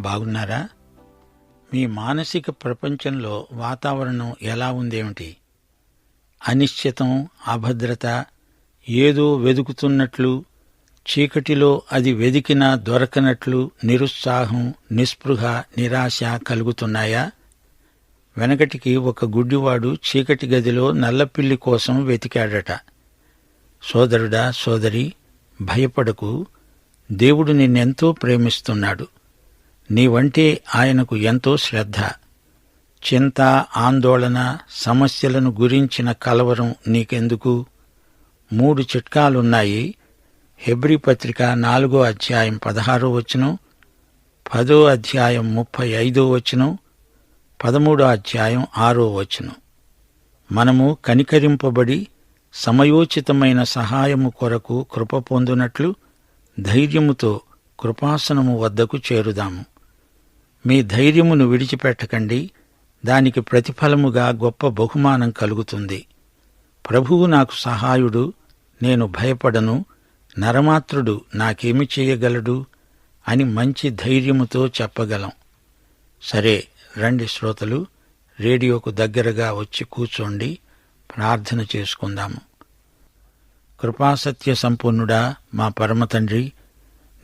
బాగున్నారా? మీ మానసిక ప్రపంచంలో వాతావరణం ఎలా ఉందేమిటి? అనిశ్చితం అభద్రత ఏదో వెదుకుతున్నట్లు చీకటిలో అది వెదికినా దొరకనట్లు నిరుత్సాహం నిస్పృహ నిరాశ కలుగుతున్నాయా? వెనకటికి ఒక గుడ్డివాడు చీకటి గదిలో నల్లపిల్లి కోసం వెతికాడట. సోదరుడా సోదరి భయపడకు. దేవుడు నిన్నెంతో ప్రేమిస్తున్నాడు. నీవంటే ఆయనకు ఎంతో శ్రద్ధ. చింత ఆందోళన సమస్యలను గురించిన కలవరం నీకెందుకు? మూడు చిట్కాలున్నాయి. హెబ్రి పత్రిక నాలుగో అధ్యాయం పదహారో వచనం పదో అధ్యాయం ముప్పై ఐదో వచనం పదమూడో అధ్యాయం ఆరో వచనం. మనము కనికరింపబడి సమయోచితమైన సహాయము కొరకు కృప పొందునట్లు ధైర్యముతో కృపాసనము వద్దకు చేరుదాము. మీ ధైర్యమును విడిచిపెట్టకండి. దానికి ప్రతిఫలముగా గొప్ప బహుమానం కలుగుతుంది. ప్రభువు నాకు సహాయుడు నేను భయపడను నరమాత్రుడు నాకేమి చేయగలడు అని మంచి ధైర్యముతో చెప్పగలం. సరే రండి శ్రోతలు రేడియోకు దగ్గరగా వచ్చి కూర్చోండి ప్రార్థన చేసుకుందాము. కృపాసత్య సంపూర్ణుడా మా పరమతండ్రి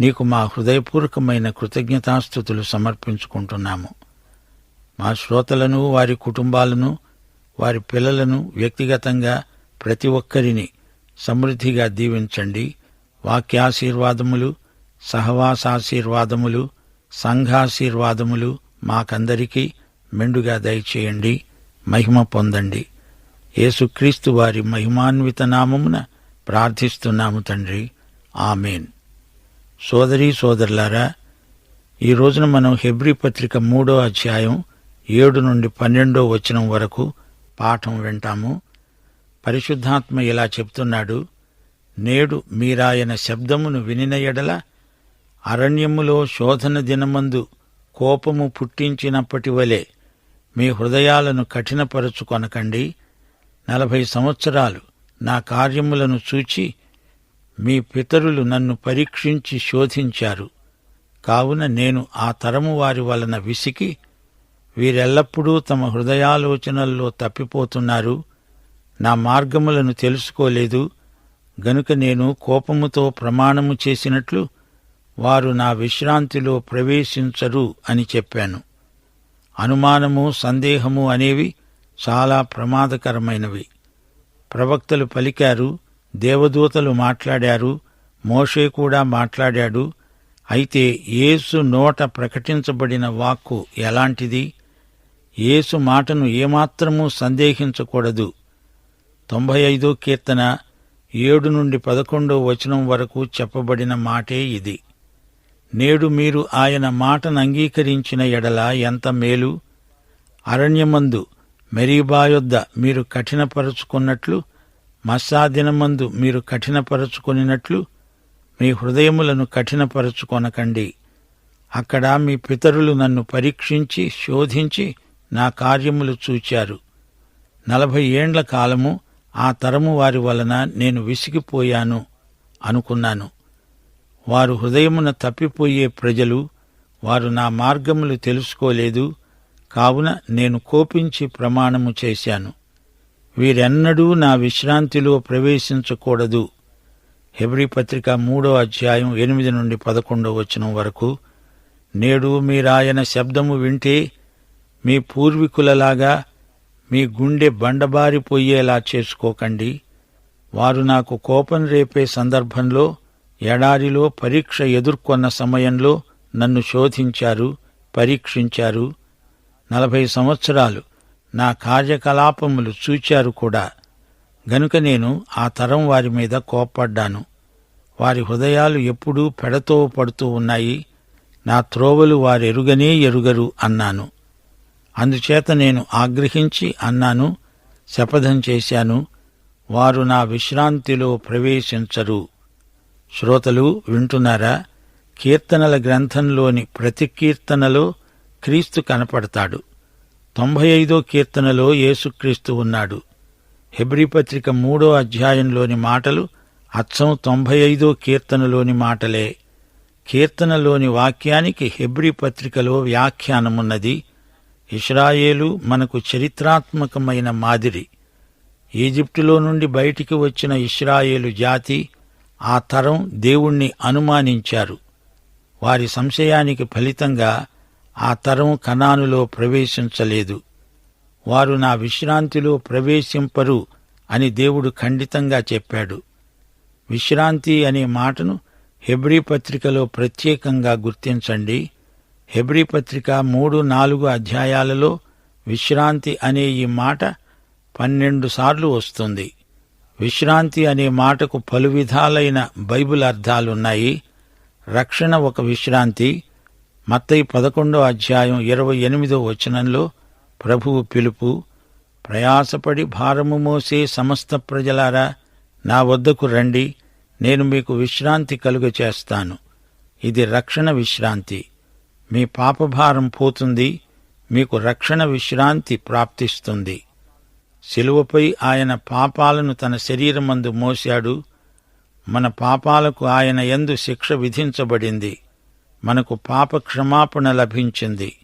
నీకు మా హృదయపూర్వకమైన కృతజ్ఞతాస్థుతులు సమర్పించుకుంటున్నాము. మా శ్రోతలను వారి కుటుంబాలను వారి పిల్లలను వ్యక్తిగతంగా ప్రతి ఒక్కరిని సమృద్ధిగా దీవించండి. వాక్యాశీర్వాదములు సహవాసాశీర్వాదములు సంఘాశీర్వాదములు మాకందరికీ మెండుగా దయచేయండి. మహిమ పొందండి. యేసుక్రీస్తు వారి మహిమాన్విత నామమున ప్రార్థిస్తున్నాము తండ్రి. ఆమెన్. సోదరీ సోదరులారా ఈ రోజున మనం హెబ్రి పత్రిక మూడో అధ్యాయం ఏడు నుండి పన్నెండో వచనం వరకు పాఠం వింటాము. పరిశుద్ధాత్మ ఇలా చెప్తున్నాడు నేడు మీరాయన శబ్దమును వినిన ఎడల అరణ్యములో శోధన దినమందు కోపము పుట్టించినప్పటి వలె మీ హృదయాలను కఠినపరచుకొనకండి. నలభై సంవత్సరాలు నా కార్యములను చూచి మీ పితరులు నన్ను పరీక్షించి శోధించారు. కావున నేను ఆ తరము వారి వలన విసికి వీరెల్లప్పుడూ తమ హృదయాలోచనల్లో తప్పిపోతున్నారు. నా మార్గములను తెలుసుకోలేదు. గనుక నేను కోపముతో ప్రమాణము చేసినట్లు వారు నా విశ్రాంతిలో ప్రవేశించరు అని చెప్పాను. అనుమానము సందేహము అనేవి చాలా ప్రమాదకరమైనవి. ప్రవక్తలు పలికారు దేవదూతలు మాట్లాడారు మోషే కూడా మాట్లాడాడు అయితే యేసు నోట ప్రకటించబడిన వాక్కు ఎలాంటిది? యేసు మాటను ఏమాత్రమూ సందేహించకూడదు. తొంభై ఐదో కీర్తన ఏడు నుండి పదకొండో వచనం వరకు చెప్పబడిన మాటే ఇది. నేడు మీరు ఆయన మాటను అంగీకరించిన ఎడల ఎంత మేలు? అరణ్యమందు మెరీబాయొద్ద మీరు కఠినపరుచుకున్నట్లు మస్సాదినమందు మీరు కఠినపరుచుకొనినట్లు మీ హృదయములను కఠినపరచుకొనకండి. అక్కడ మీ పితరులు నన్ను పరీక్షించి శోధించి నా కార్యములు చూచారు. నలభై ఏండ్ల కాలము ఆ తరము వారి వలన నేను విసిగిపోయాను అనుకున్నాను. వారు హృదయమున తప్పిపోయే ప్రజలు వారు నా మార్గములు తెలుసుకోలేదు. కావున నేను కోపించి ప్రమాణము చేశాను. వీరెన్నడూ నా విశ్రాంతిలో ప్రవేశించకూడదు. హెబ్రి పత్రిక మూడో అధ్యాయం ఎనిమిది నుండి పదకొండో వచనం వరకు నేడు మీరాయన శబ్దము వింటే మీ పూర్వీకులలాగా మీ గుండె బండబారిపోయేలా చేసుకోకండి. వారు నాకు కోపం రేపే సందర్భంలో ఎడారిలో పరీక్ష ఎదుర్కొన్న సమయంలో నన్ను శోధించారు పరీక్షించారు. నలభై సంవత్సరాలు నా కార్యకలాపములు చూచారు కూడా. గనుక నేను ఆ తరం వారి మీద కోప్పడ్డాను. వారి హృదయాలు ఎప్పుడూ పెడతో పడుతూ ఉన్నాయి. నా త్రోవలు వారెరుగనే ఎరుగరు అన్నాను. అందుచేత నేను ఆగ్రహించి అన్నాను శపథం చేశాను వారు నా విశ్రాంతిలో ప్రవేశించరు. శ్రోతలు వింటున్నారా? కీర్తనల గ్రంథంలోని ప్రతి కీర్తనలో క్రీస్తు కనపడతాడు. తొంభై ఐదో కీర్తనలో యేసుక్రీస్తు ఉన్నాడు. హెబ్రీ పత్రిక మూడో అధ్యాయంలోని మాటలు అచ్చం తొంభై ఐదో కీర్తనలోని మాటలే. కీర్తనలోని వాక్యానికి హెబ్రి పత్రికలో వ్యాఖ్యానమున్నది. ఇస్రాయేలు మనకు చరిత్రాత్మకమైన మాదిరి. ఈజిప్టులో నుండి బయటికి వచ్చిన ఇస్రాయేలు జాతి ఆ తరం దేవుణ్ణి అనుమానించారు. వారి సంశయానికి ఫలితంగా ఆ తరం కనానులో ప్రవేశించలేదు. వారు నా విశ్రాంతిలో ప్రవేశింపరు అని దేవుడు ఖండితంగా చెప్పాడు. విశ్రాంతి అనే మాటను హెబ్రీ పత్రికలో ప్రత్యేకంగా గుర్తించండి. హెబ్రీ పత్రిక మూడు నాలుగు అధ్యాయాలలో విశ్రాంతి అనే ఈ మాట పన్నెండు సార్లు వస్తుంది. విశ్రాంతి అనే మాటకు పలు విధాలైన బైబిల్ అర్థాలున్నాయి. రక్షణ ఒక విశ్రాంతి మత్తయి పదకొండో అధ్యాయం ఇరవై ఎనిమిదో వచనంలో ప్రభువు పిలుపు ప్రయాసపడి భారము మోసే సమస్త ప్రజలారా నా వద్దకు రండి నేను మీకు విశ్రాంతి కలుగ చేస్తాను. ఇది రక్షణ విశ్రాంతి. మీ పాపభారం పోతుంది మీకు రక్షణ విశ్రాంతి ప్రాప్తిస్తుంది. శిలువపై ఆయన పాపాలను తన శరీరమందు మోశాడు. మన పాపాలకు ఆయన ఎందు శిక్ష విధించబడింది. మనకు పాప క్షమాపణ లభించింది.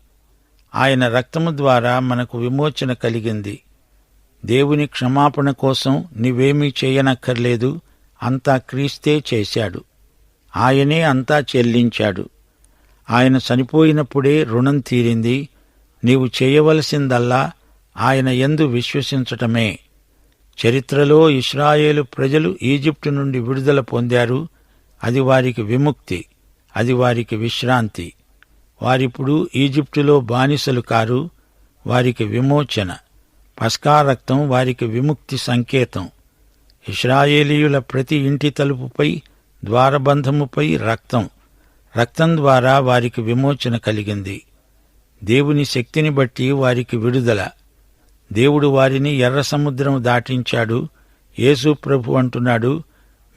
ఆయన రక్తము ద్వారా మనకు విమోచన కలిగింది. దేవుని క్షమాపణ కోసం నీవేమీ చేయనక్కర్లేదు అంతా క్రీస్తే చేశాడు. ఆయనే అంతా చెల్లించాడు. ఆయన చనిపోయినప్పుడే రుణం తీరింది. నీవు చేయవలసిందల్లా ఆయన ఎందు విశ్వసించటమే. చరిత్రలో ఇస్రాయేలు ప్రజలు ఈజిప్టు నుండి విడుదల పొందారు. అది వారికి విముక్తి. అది వారికి విశ్రాంతి. వారిప్పుడు ఈజిప్టులో బానిసలు కారు వారికి విమోచన. పస్కా రక్తం వారికి విముక్తి సంకేతం. ఇస్రాయేలీయుల ప్రతి ఇంటి తలుపుపై ద్వారబంధముపై రక్తం. రక్తం ద్వారా వారికి విమోచన కలిగింది. దేవుని శక్తిని బట్టి వారికి విడుదల. దేవుడు వారిని ఎర్ర సముద్రం దాటించాడు. యేసు ప్రభు అంటున్నాడు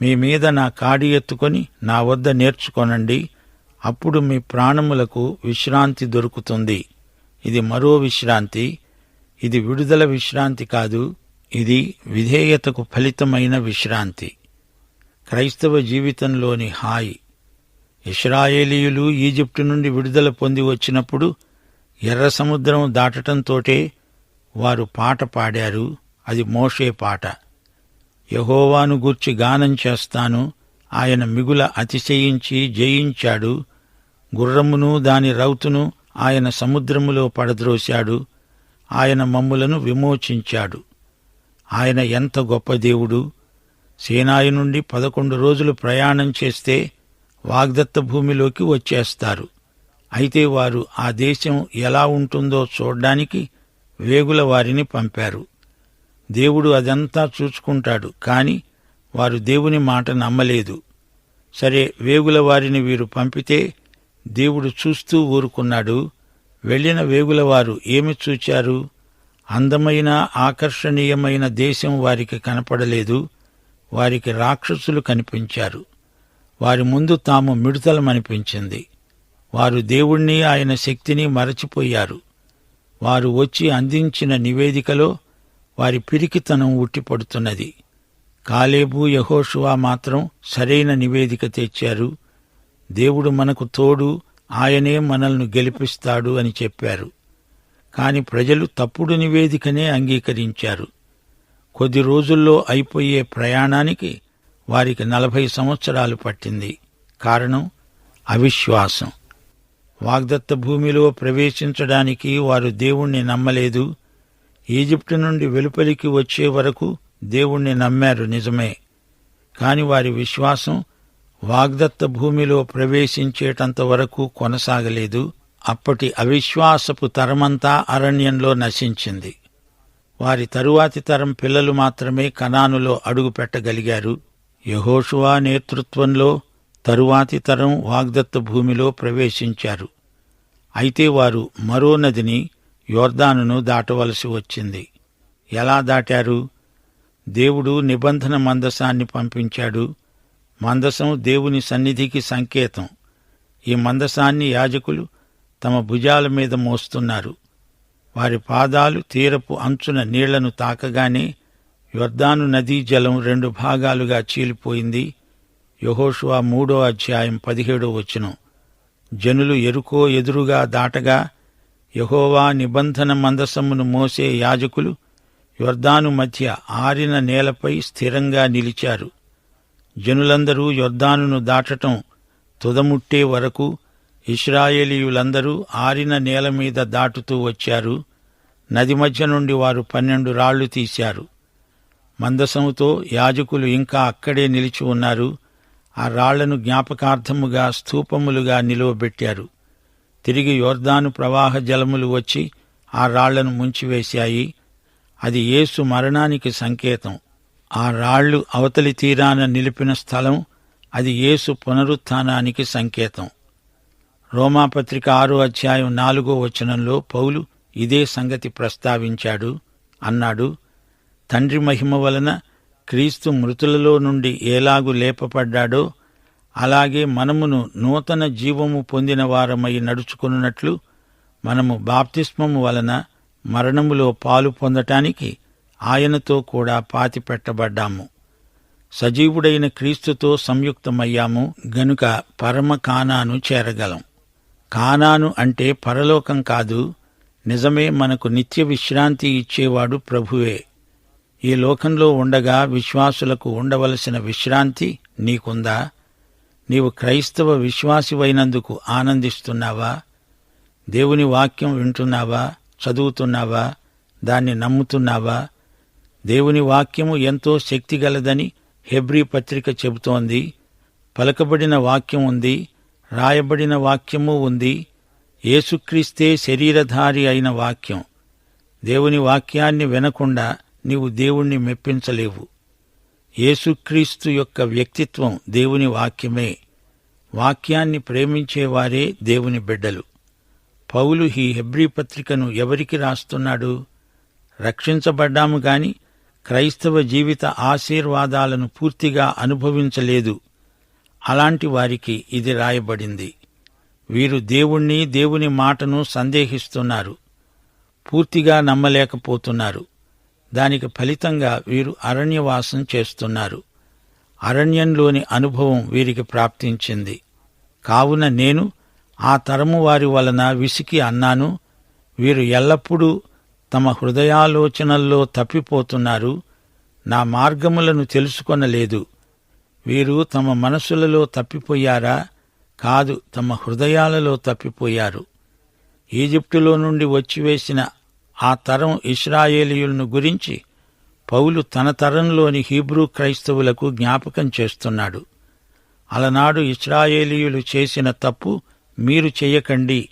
మీ మీద నా కాడి ఎత్తుకొని నా వద్ద నేర్చుకొనండి. అప్పుడు మీ ప్రాణములకు విశ్రాంతి దొరుకుతుంది. ఇది మరో విశ్రాంతి. ఇది విడుదల విశ్రాంతి కాదు. ఇది విధేయతకు ఫలితమైన విశ్రాంతి. క్రైస్తవ జీవితంలోని హాయి. ఇస్రాయేలీయులు ఈజిప్టు నుండి విడుదల పొంది వచ్చినప్పుడు ఎర్ర సముద్రం దాటటంతోటే వారు పాట పాడారు. అది మోషే పాట. యహోవాను గూర్చి గానం చేస్తాను. ఆయన మిగుల అతిశయించి జయించాడు. గుర్రమును దాని రౌతును ఆయన సముద్రములో పడద్రోశాడు. ఆయన మమ్ములను విమోచించాడు. ఆయన ఎంత గొప్ప దేవుడు! సేనాయి నుండి పదకొండు రోజులు ప్రయాణం చేస్తే వాగ్దత్త భూమిలోకి వచ్చేస్తారు. అయితే వారు ఆ దేశం ఎలా ఉంటుందో చూడ్డానికి వేగుల వారిని పంపారు. దేవుడు అదంతా చూచుకుంటాడు కాని వారు దేవుని మాట నమ్మలేదు. సరే వేగుల వారిని వీరు పంపితే దేవుడు చూస్తూ ఊరుకున్నాడు. వెళ్ళిన వేగుల వారు ఏమి చూచారు? అందమైన ఆకర్షణీయమైన దేశం వారికి కనపడలేదు. వారికి రాక్షసులు కనిపించారు. వారి ముందు తాము మిడతలమనిపించింది. వారు దేవుణ్ణి ఆయన శక్తిని మరచిపోయారు. వారు వచ్చి అందించిన నివేదికలో వారి పిరికితనం ఉట్టిపడుతున్నది కాలేబు యహోషువా మాత్రం సరైన నివేదిక తెచ్చారు. దేవుడు మనకు తోడు ఆయనే మనల్ని గెలిపిస్తాడు అని చెప్పారు. కాని ప్రజలు తప్పుడు నివేదికనే అంగీకరించారు. కొద్ది రోజుల్లో అయిపోయే ప్రయాణానికి వారికి నలభై సంవత్సరాలు పట్టింది. కారణం అవిశ్వాసం. వాగ్దత్త భూమిలో ప్రవేశించడానికి వారు దేవుణ్ణి నమ్మలేదు. ఈజిప్టు నుండి వెలుపలికి వచ్చే వరకు దేవుణ్ణి నమ్మారు నిజమే. కాని వారి విశ్వాసం వాగ్దత్త భూమిలో ప్రవేశించేటంత వరకు కొనసాగలేదు. అప్పటి అవిశ్వాసపు తరమంతా అరణ్యంలో నశించింది. వారి తరువాతి తరం పిల్లలు మాత్రమే కనానులో అడుగు పెట్టగలిగారు. యహోషువా నేతృత్వంలో తరువాతి తరం వాగ్దత్త భూమిలో ప్రవేశించారు. అయితే వారు మరో నదిని యోర్దానును దాటవలసి వచ్చింది. ఎలా దాటారు? దేవుడు నిబంధన మందసాన్ని పంపించాడు. మందసం దేవుని సన్నిధికి సంకేతం. ఈ మందసాన్ని యాజకులు తమ భుజాల మీద మోస్తున్నారు. వారి పాదాలు తీరపు అంచున నీళ్ళను తాకగానే యొర్దాను నదీ జలం రెండు భాగాలుగా చీలిపోయింది. యహోషువా మూడో అధ్యాయం పదిహేడో వచనం. జనులు ఎరుకో ఎదురుగా దాటగా యహోవా నిబంధన మందసమును మోసే యాజకులు యొర్దాను మధ్య ఆరిన నేలపై స్థిరంగా నిలిచారు. జనులందరూ యొర్దానును దాటటం తుదముట్టే వరకు ఇస్రాయేలీయులందరూ ఆరిన నేల మీద దాటుతూ వచ్చారు. నది మధ్య నుండి వారు పన్నెండు రాళ్ళు తీశారు. మందసముతో యాజకులు ఇంకా అక్కడే నిలిచి ఉన్నారు. ఆ రాళ్ళను జ్ఞాపకార్థముగా స్థూపములుగా నిలువబెట్టారు. తిరిగి యోర్దాను ప్రవాహ జలములు వచ్చి ఆ రాళ్ళను ముంచివేశాయి. అది యేసు మరణానికి సంకేతం. ఆ రాళ్ళు అవతలి తీరాన నిలిపిన స్థలం అది యేసు పునరుత్థానానికి సంకేతం. రోమాపత్రిక ఆరో అధ్యాయం నాలుగో వచనంలో పౌలు ఇదే సంగతి ప్రస్తావించాడు అన్నాడు తండ్రి మహిమ వలన క్రీస్తు మృతులలో నుండి ఏలాగు లేపపడ్డాడో అలాగే మనమును నూతన జీవము పొందిన వారమై నడుచుకున్నట్లు మనము బాప్తిస్మము వలన మరణములో పాలు పొందటానికి ఆయనతో కూడా పాతిపెట్టబడ్డాము. సజీవుడైన క్రీస్తుతో సంయుక్తమయ్యాము గనుక పరమ కానాను చేరగలం. కానాను అంటే పరలోకం కాదు నిజమే మనకు నిత్య విశ్రాంతి ఇచ్చేవాడు ప్రభువే. ఈ లోకంలో ఉండగా విశ్వాసులకు ఉండవలసిన విశ్రాంతి నీకుందా? నీవు క్రైస్తవ విశ్వాసివైనందుకు ఆనందిస్తున్నావా? దేవుని వాక్యం వింటున్నావా? చదువుతున్నావా? దాన్ని నమ్ముతున్నావా? దేవుని వాక్యము ఎంతో శక్తిగలదని హెబ్రీ పత్రిక చెబుతోంది. పలకబడిన వాక్యం ఉంది రాయబడిన వాక్యము ఉంది. యేసుక్రీస్తే శరీరధారి అయిన వాక్యం. దేవుని వాక్యాన్ని వినకుండా నీవు దేవుణ్ణి మెప్పించలేవు. యేసుక్రీస్తు యొక్క వ్యక్తిత్వం దేవుని వాక్యమే. వాక్యాన్ని ప్రేమించేవారే దేవుని బిడ్డలు. పౌలు ఈ హెబ్రీ పత్రికను ఎవరికి రాస్తున్నాడు? రక్షించబడ్డాము గాని క్రైస్తవ జీవిత ఆశీర్వాదాలను పూర్తిగా అనుభవించలేదు. అలాంటి వారికి ఇది రాయబడింది. వీరు దేవుణ్ణి దేవుని మాటను సందేహిస్తున్నారు. పూర్తిగా నమ్మలేకపోతున్నారు. దానికి ఫలితంగా వీరు అరణ్యవాసం చేస్తున్నారు. అరణ్యంలోని అనుభవం వీరికి ప్రాప్తించింది. కావున నేను ఆ తరము వారి వలన విసికి అన్నాను. వీరు ఎల్లప్పుడూ తమ హృదయాలోచనల్లో తప్పిపోతున్నారు. నా మార్గములను తెలుసుకొనలేదు. వీరు తమ మనసులలో తప్పిపోయారా? కాదు తమ హృదయాలలో తప్పిపోయారు. ఈజిప్టులో నుండి వచ్చివేసిన ఆ తరం ఇస్రాయేలీయులను గురించి పౌలు తన తరంలోని హీబ్రూ క్రైస్తవులకు జ్ఞాపకం చేస్తున్నాడు. అలనాడు ఇస్రాయేలీయులు చేసిన తప్పు మీరు చేయకండి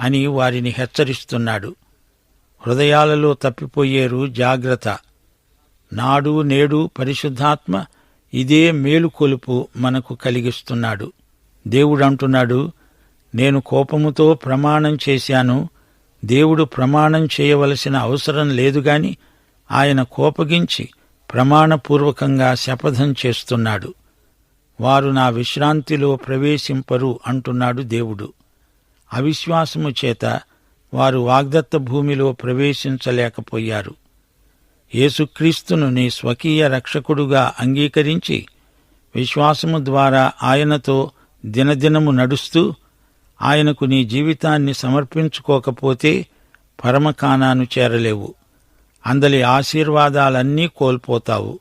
అని వారిని హెచ్చరిస్తున్నాడు. హృదయాలలో తప్పిపోయేరు జాగ్రత్త. నాడు నేడు పరిశుద్ధాత్మ ఇదే మేలుకొలుపు మనకు కలిగిస్తున్నాడు. దేవుడంటున్నాడు నేను కోపముతో ప్రమాణం చేశాను దేవుడు ప్రమాణం చేయవలసిన అవసరం లేదుగాని ఆయన కోపగించి ప్రమాణపూర్వకంగా శపథం చేస్తున్నాడు. వారు నా విశ్రాంతిలో ప్రవేశింపరు అంటున్నాడు దేవుడు. అవిశ్వాసము చేత వారు వాగ్దత్త భూమిలో ప్రవేశించలేకపోయారు. యేసుక్రీస్తును నీ స్వకీయ రక్షకుడుగా అంగీకరించి విశ్వాసము ద్వారా ఆయనతో దినదినము నడుస్తూ ఆయనకు నీ జీవితాన్ని సమర్పించుకోకపోతే పరమకానాను చేరలేవు. అందలి ఆశీర్వాదాలన్నీ కోల్పోతావు.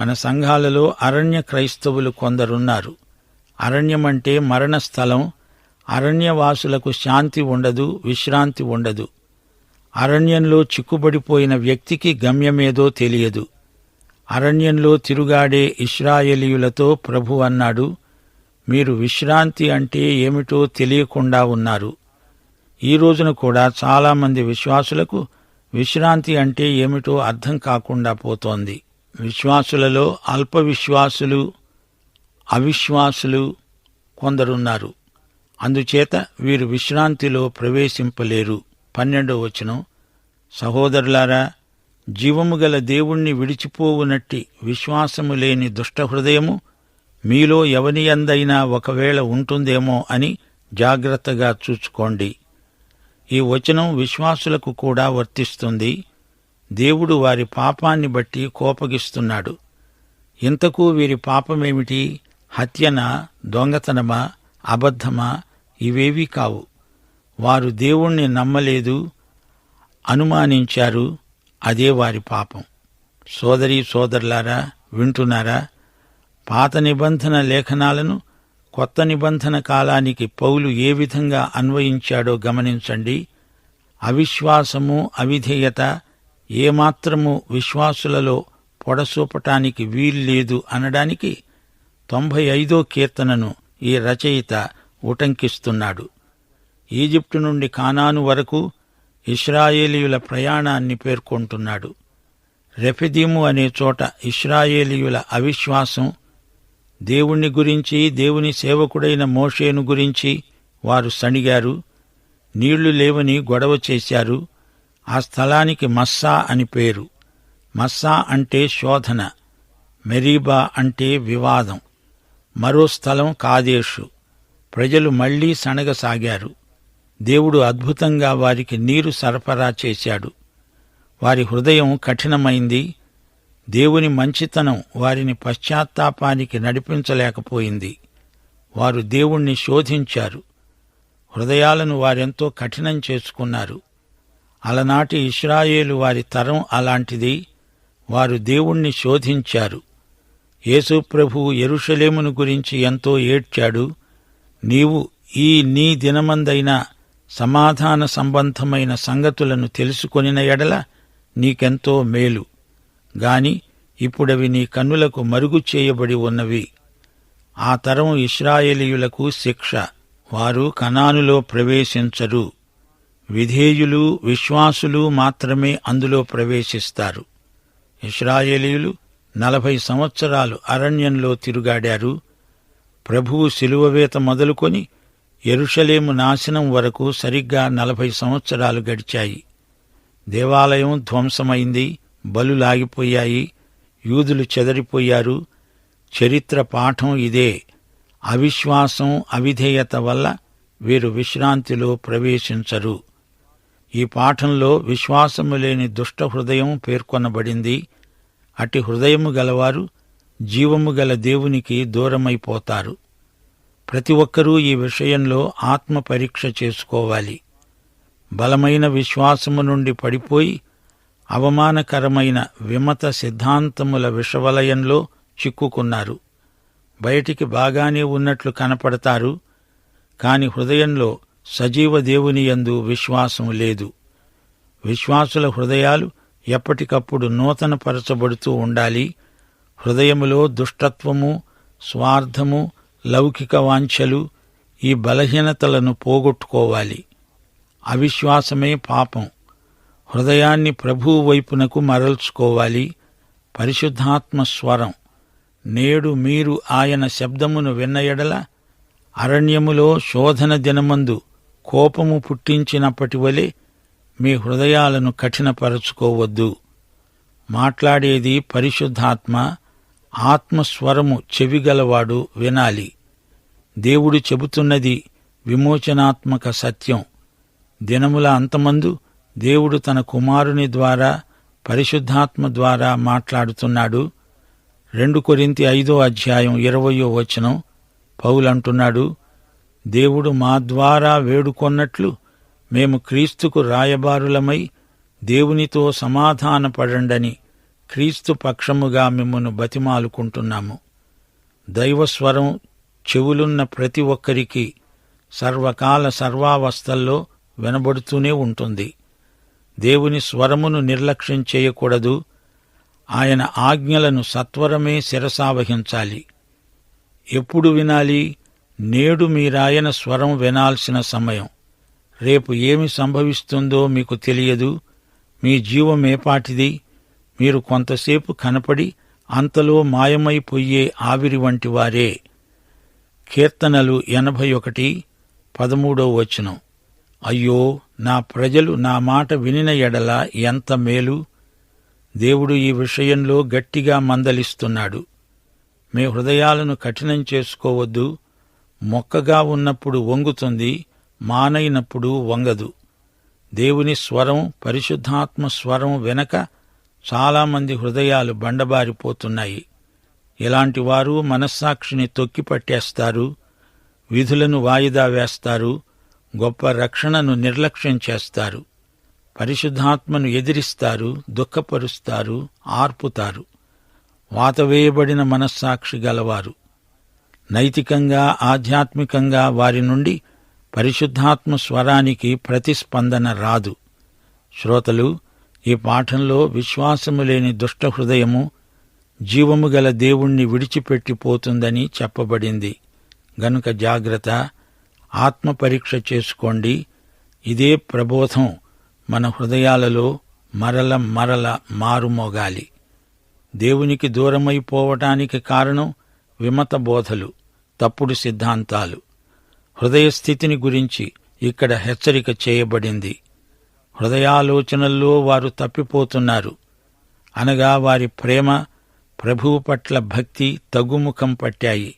మన సంఘాలలో అరణ్య క్రైస్తవులు కొందరున్నారు. అరణ్యమంటే మరణ స్థలం అరణ్యవాసులకు శాంతి ఉండదు విశ్రాంతి ఉండదు. అరణ్యంలో చిక్కుబడిపోయిన వ్యక్తికి గమ్యమేదో తెలియదు. అరణ్యంలో తిరుగాడే ఇస్రాయేలీయులతో ప్రభు అన్నాడు మీరు విశ్రాంతి అంటే ఏమిటో తెలియకుండా ఉన్నారు. ఈ రోజున కూడా చాలామంది విశ్వాసులకు విశ్రాంతి అంటే ఏమిటో అర్థం కాకుండా పోతోంది. విశ్వాసులలో అల్ప విశ్వాసులు అవిశ్వాసులు కొందరున్నారు. అందుచేత వీరు విశ్రాంతిలో ప్రవేశింపలేరు. పన్నెండో వచనం. సహోదరులారా జీవము గల దేవుణ్ణి విడిచిపోవునట్టి విశ్వాసము లేని దుష్ట హృదయము మీలో ఎవనియందైనా ఒకవేళ ఉంటుందేమో అని జాగ్రత్తగా చూచుకోండి. ఈ వచనం విశ్వాసులకు కూడా వర్తిస్తుంది. దేవుడు వారి పాపాన్ని బట్టి కోపగిస్తున్నాడు. ఇంతకు వీరి పాపమేమిటి? హత్యనా? దొంగతనమా? అబద్ధమా? ఇవేవీ కావు. వారు దేవుణ్ణి నమ్మలేదు అనుమానించారు అదే వారి పాపం. సోదరీ సోదరులారా వింటున్నారా? పాత నిబంధన లేఖనాలను కొత్త నిబంధన కాలానికి పౌలు ఏ విధంగా అన్వయించాడో గమనించండి. అవిశ్వాసము అవిధేయత ఏమాత్రము విశ్వాసులలో పొడసూపటానికి వీల్లేదు అనడానికి తొంభై ఐదో కీర్తనను ఈ రచయిత ఉటంకిస్తున్నాడు. ఈజిప్టు నుండి కానాను వరకు ఇస్రాయేలీయుల ప్రయాణాన్ని పేర్కొంటున్నాడు. రెఫిదీము అనే చోట ఇస్రాయేలీయుల అవిశ్వాసం దేవుణ్ణి గురించి దేవుని సేవకుడైన మోషేను గురించి వారు సణిగారు నీళ్ళు లేవని గొడవ చేశారు ఆ స్థలానికి మస్సా అని పేరు. మస్సా అంటే శోధన మెరీబా అంటే వివాదం. మరో స్థలం కాదేషు. ప్రజలు మళ్ళీ సణగసాగారు. దేవుడు అద్భుతంగా వారికి నీరు సరఫరా చేశాడు. వారి హృదయం కఠినమైంది. దేవుని మంచితనం వారిని పశ్చాత్తాపానికి నడిపించలేకపోయింది. వారు దేవుణ్ణి శోధించారు. హృదయాలను వారెంతో కఠినం చేసుకున్నారు. అలనాటి ఇస్రాయేలు వారి తరం అలాంటిది. వారు దేవుణ్ణి శోధించారు. యేసుప్రభు ఎరుషలేమును గురించి ఎంతో ఏడ్చాడు. నీవు ఈ నీ దినమందైన సమాధాన సంబంధమైన సంగతులను తెలుసుకొనిన ఎడల నీకెంతో మేలు. గాని ఇప్పుడవి నీ కన్నులకు మరుగు చేయబడి ఉన్నవి. ఆ తరం ఇస్రాయేలీయులకు శిక్ష. వారు కనానులో ప్రవేశించరు. విధేయులు విశ్వాసులు మాత్రమే అందులో ప్రవేశిస్తారు. ఇస్రాయేలీయులు నలభై సంవత్సరాలు అరణ్యంలో తిరుగాడారు. ప్రభువు శిలువవేత మొదలుకొని ఎరుషలేము నాశనం వరకు సరిగ్గా నలభై సంవత్సరాలు గడిచాయి. దేవాలయం ధ్వంసమైంది. బలులాగిపోయాయి. యూదులు చెదరిపోయారు. చరిత్ర పాఠం ఇదే. అవిశ్వాసం అవిధేయత వల్ల వీరు విశ్రాంతిలో ప్రవేశించరు. ఈ పాఠంలో విశ్వాసము లేని దుష్ట హృదయం పేర్కొనబడింది. అటి హృదయము గలవారు జీవము గల దేవునికి దూరమైపోతారు. ప్రతి ఒక్కరూ ఈ విషయంలో ఆత్మ పరీక్ష చేసుకోవాలి. బలమైన విశ్వాసము నుండి పడిపోయి అవమానకరమైన విమత సిద్ధాంతముల విషవలయంలో చిక్కుకున్నారు. బయటికి బాగానే ఉన్నట్లు కనపడతారు కాని హృదయంలో సజీవ దేవుని యందు విశ్వాసం లేదు. విశ్వాసుల హృదయాలు ఎప్పటికప్పుడు నూతనపరచబడుతూ ఉండాలి. హృదయములో దుష్టత్వము స్వార్థము లౌకిక వాంఛలు ఈ బలహీనతలను పోగొట్టుకోవాలి. అవిశ్వాసమే పాపం. హృదయాన్ని ప్రభువు వైపునకు మరల్చుకోవాలి. పరిశుద్ధాత్మ స్వరం. నేడు మీరు ఆయన శబ్దమును విన్నయడల అరణ్యములో శోధన దినమందు కోపము పుట్టించినప్పటి వలె మీ హృదయాలను కఠినపరచుకోవద్దు. మాట్లాడేది పరిశుద్ధాత్మ ఆత్మస్వరము చెవిగలవాడు వినాలి. దేవుడు చెబుతున్నది విమోచనాత్మక సత్యం. దినముల అంతమందు దేవుడు తన కుమారుని ద్వారా పరిశుద్ధాత్మ ద్వారా మాట్లాడుతున్నాడు. రెండు కొరింతి ఐదో అధ్యాయం ఇరవయో వచనం పౌలంటున్నాడు దేవుడు మా ద్వారా వేడుకొన్నట్లు మేము క్రీస్తుకు రాయబారులమై దేవునితో సమాధానపడండని క్రీస్తు పక్షముగా మిమ్మను బతిమాలుకుంటున్నాము. దైవస్వరం చెవులున్న ప్రతి ఒక్కరికి సర్వకాల సర్వావస్థల్లో వినబడుతూనే ఉంటుంది. దేవుని స్వరమును నిర్లక్ష్యం చేయకూడదు. ఆయన ఆజ్ఞలను సత్వరమే శిరసావహించాలి ఎప్పుడు వినాలి? నేడు మీరాయన స్వరం వినాల్సిన సమయం. రేపు ఏమి సంభవిస్తుందో మీకు తెలియదు. మీ జీవం ఏపాటిది. మీరు కొంతసేపు కనపడి అంతలో మాయమైపోయే ఆవిరి వంటివారే కీర్తనలు ఎనభై ఒకటి పదమూడో వచనం. అయ్యో నా ప్రజలు నా మాట వినిన ఎడల ఎంత మేలు? దేవుడు ఈ విషయంలో గట్టిగా మందలిస్తున్నాడు. మీ హృదయాలను కఠినం చేసుకోవద్దు. మొక్కగా ఉన్నప్పుడు వంగుతుంది మానైనప్పుడు వంగదు. దేవుని స్వరం పరిశుద్ధాత్మ స్వరం వెనక చాలామంది హృదయాలు బండబారిపోతున్నాయి. ఇలాంటి వారు మనస్సాక్షిని తొక్కిపట్టేస్తారు విధులను వాయిదా వేస్తారు గొప్ప రక్షణను నిర్లక్ష్యం చేస్తారు. పరిశుద్ధాత్మను ఎదిరిస్తారు దుఃఖపరుస్తారు ఆర్పుతారు. వాతవేయబడిన మనస్సాక్షి గలవారు. నైతికంగా ఆధ్యాత్మికంగా వారి నుండి పరిశుద్ధాత్మ స్వరానికి ప్రతిస్పందన రాదు. శ్రోతలు ఈ పాఠంలో విశ్వాసము లేని దుష్ట హృదయము జీవము గల దేవుణ్ణి విడిచిపెట్టిపోతుందని చెప్పబడింది. గనుక జాగ్రత్త ఆత్మ పరీక్ష చేసుకోండి. ఇదే ప్రబోధం మన హృదయాలలో మరల మరల మారుమోగాలి. దేవునికి దూరమైపోవటానికి కారణం విమత బోధలు తప్పుడు సిద్ధాంతాలు. హృదయ స్థితిని గురించి ఇక్కడ హెచ్చరిక చేయబడింది. హృదయాలోచనల్లో వారు తప్పిపోతున్నారు. అనగా వారి ప్రేమ ప్రభువు పట్ల భక్తి తగ్గుముఖం పట్టాయి.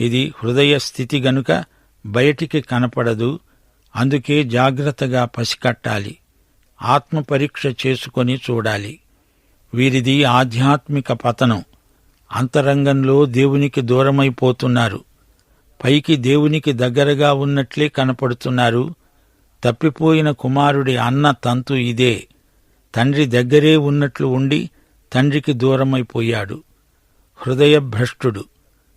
ఇది హృదయ స్థితి గనుక బయటికి కనపడదు. అందుకే జాగ్రత్తగా పసికట్టాలి. ఆత్మపరీక్ష చేసుకొని చూడాలి. వీరిది ఆధ్యాత్మిక పతనం. అంతరంగంలో దేవునికి దూరమైపోతున్నారు. పైకి దేవునికి దగ్గరగా ఉన్నట్లే కనపడుతున్నారు. తప్పిపోయిన కుమారుడి అన్న తంతు ఇదే. తండ్రి దగ్గరే ఉన్నట్లు ఉండి తండ్రికి దూరమైపోయాడు. హృదయ భ్రష్టుడు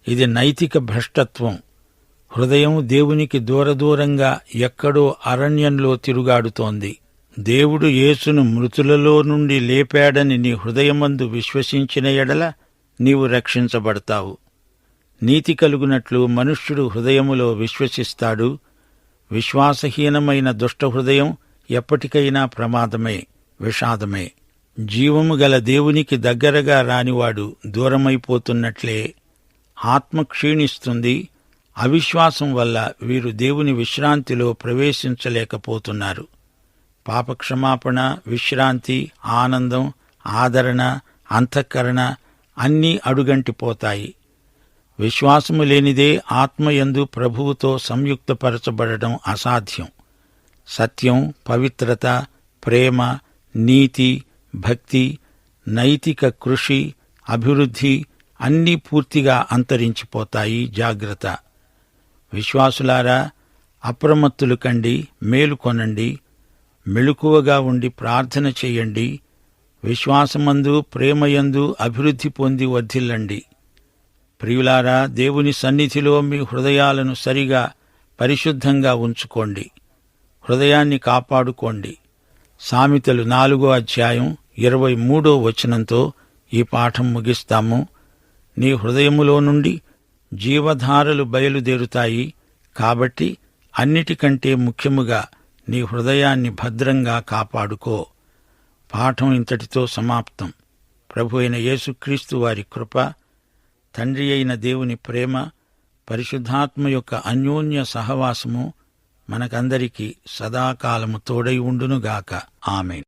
ఇది నైతిక భ్రష్టత్వం. హృదయం దేవునికి దూరదూరంగా ఎక్కడో అరణ్యంలో తిరుగాడుతోంది. దేవుడు యేసును మృతులలో నుండి లేపాడని నీ హృదయమందు విశ్వసించిన ఎడల నీవు రక్షించబడతావు. నీతి కలుగునట్లు మనుష్యుడు హృదయములో విశ్వసిస్తాడు. విశ్వాసహీనమైన దుష్ట హృదయం ఎప్పటికైనా ప్రమాదమే విషాదమే. జీవము గల దేవునికి దగ్గరగా రానివాడు దూరమైపోతున్నట్లే ఆత్మ క్షీణిస్తుంది అవిశ్వాసం వల్ల వీరు దేవుని విశ్రాంతిలో ప్రవేశించలేకపోతున్నారు. పాపక్షమాపణ విశ్రాంతి ఆనందం ఆదరణ అంతఃకరణ అన్నీ అడుగంటిపోతాయి. విశ్వాసము లేనిదే ఆత్మయందు ప్రభువుతో సంయుక్తపరచబడడం అసాధ్యం. సత్యం పవిత్రత ప్రేమ నీతి భక్తి నైతిక కృషి అభివృద్ధి అన్నీ పూర్తిగా అంతరించిపోతాయి జాగ్రత్త. విశ్వాసులారా అప్రమత్తులు కండి మేలుకొనండి మెళుకువగా ఉండి ప్రార్థన చేయండి విశ్వాసమందు ప్రేమయందు అభివృద్ధి పొంది వర్ధిల్లండి. ప్రియులారా దేవుని సన్నిధిలో మీ హృదయాలను సరిగా పరిశుద్ధంగా ఉంచుకోండి. హృదయాన్ని కాపాడుకోండి. సామెతలు నాలుగో అధ్యాయం ఇరవై మూడో వచనంతో ఈ పాఠం ముగిస్తాము. నీ హృదయములో నుండి జీవధారలు బయలుదేరుతాయి కాబట్టి అన్నిటికంటే ముఖ్యముగా నీ హృదయాన్ని భద్రంగా కాపాడుకో. పాఠం ఇంతటితో సమాప్తం. ప్రభు అయిన యేసుక్రీస్తు వారి కృప తండ్రి అయిన దేవుని ప్రేమ పరిశుద్ధాత్మ యొక్క అన్యోన్య సహవాసము మనకందరికీ సదాకాలము తోడై ఉండునుగాక. ఆమె